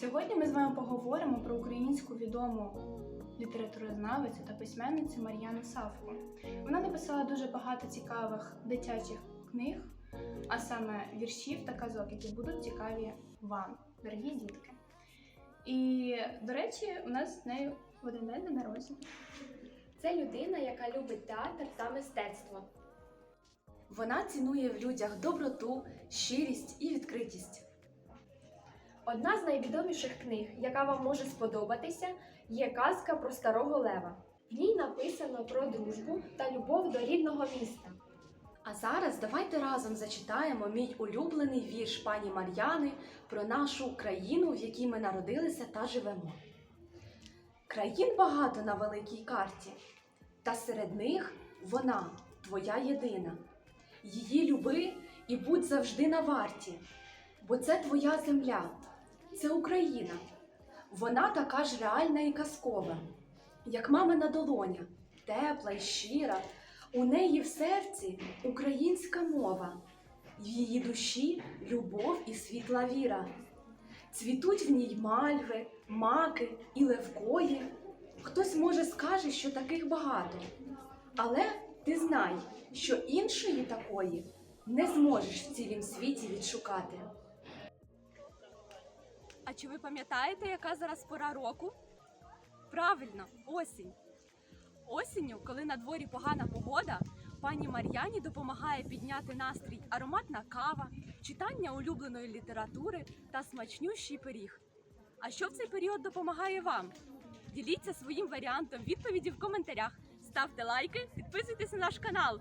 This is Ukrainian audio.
Сьогодні ми з вами поговоримо про українську відому літературознавицю та письменницю Мар'яну Савку. Вона написала дуже багато цікавих дитячих книг, а саме віршів та казок, які будуть цікаві вам, дорогі дітки. І, до речі, у нас з нею один день на народження. Це людина, яка любить театр та мистецтво. Вона цінує в людях доброту, щирість і відкритість. Одна з найвідоміших книг, яка вам може сподобатися, є казка про старого лева. В ній написано про дружбу та любов до рідного міста. А зараз давайте разом зачитаємо мій улюблений вірш пані Мар'яни про нашу країну, в якій ми народилися та живемо. Країн багато на великій карті, та серед них вона твоя єдина. Її люби і будь завжди на варті, бо це твоя земля, це Україна. Вона така ж реальна і казкова, як мамина долоня, тепла й щира. У неї в серці українська мова, в її душі любов і світла віра. Цвітуть в ній мальви, маки і левкої. Хтось може скаже, що таких багато. Але ти знай, що іншої такої не зможеш в цілім світі відшукати. Чи ви пам'ятаєте, яка зараз пора року? Правильно, осінь. Осінню, коли на дворі погана погода, пані Мар'яні допомагає підняти настрій ароматна кава, читання улюбленої літератури та смачнющий пиріг. А що в цей період допомагає вам? Діліться своїм варіантом відповіді в коментарях, ставте лайки, підписуйтесь на наш канал.